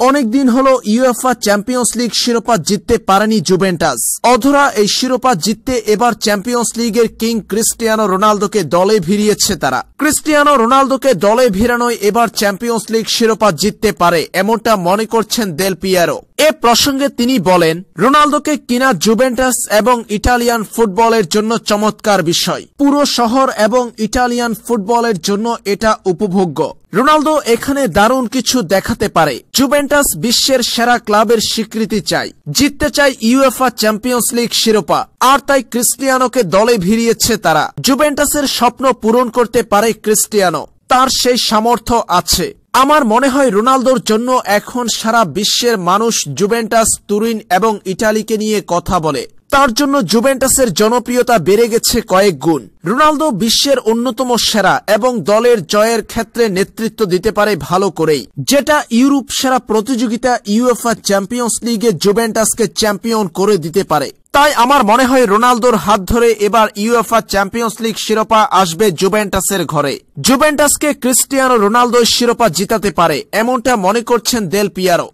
অনেকদিন হলো UEFA champions league শিরোপা জিততে পারেনি জুভেন্টাস। অধরা এই শিরোপা জিততে এবার চ্যাম্পিয়ন্স লিগের কিং ক্রিস্টিয়ানো রোনালদোকে দলে ভিড়িয়েছে তারা। ক্রিস্টিয়ানো রোনালদোকে দলে ভিড়ানোয় এবার চ্যাম্পিয়ন্স লিগ শিরোপা জিততে পারে, এমনটা মনে করছেন দেল পিয়ারো। এ প্রসঙ্গে তিনি বলেন, রোনালদোকে কিনা জুভেন্টাস এবং ইটালিয়ান ফুটবলের জন্য চমৎকার বিষয়। পুরো শহর এবং ইটালিয়ান ফুটবলের জন্য এটা উপভোগ্য। রোনালদো এখানে দারুণ কিছু দেখাতে পারে। জুভেন্টাস বিশ্বের সেরা ক্লাবের স্বীকৃতি চাই। জিততে চাই ইউএফআ চ্যাম্পিয়ন্স লিগ শিরোপা। আর তাই ক্রিস্টিয়ানোকে দলে ভিড়িয়েছে তারা। জুভেন্টাসের স্বপ্ন পূরণ করতে পারে ক্রিস্টিয়ানো। তার সেই সামর্থ্য আছে। আমার মনে হয় রোনালদোর জন্য এখন সারা বিশ্বের মানুষ জুভেন্টাস, তুরিন এবং ইটালিকে নিয়ে কথা বলে। তার জন্য জুভেন্টাসের জনপ্রিয়তা বেড়ে গেছে কয়েক গুণ। রোনালদো বিশ্বের অন্যতম সেরা এবং দলের জয়ের ক্ষেত্রে নেতৃত্ব দিতে পারে ভালো করেই। যেটা ইউরোপ সেরা প্রতিযোগিতা ইউএফআ চ্যাম্পিয়ন্স লিগে জুভেন্টাসকে চ্যাম্পিয়ন করে দিতে পারে। তাই আমার মনে হয় রোনালদোর হাত ধরে এবার ইউএফআ চ্যাম্পিয়ন্স লিগ শিরোপা আসবে জুভেন্টাসের ঘরে। জুভেন্টাসকে ক্রিস্টিয়ানো রোনালদো শিরোপা জিতাতে পারে, এমনটা মনে করছেন দেল পিয়ারো।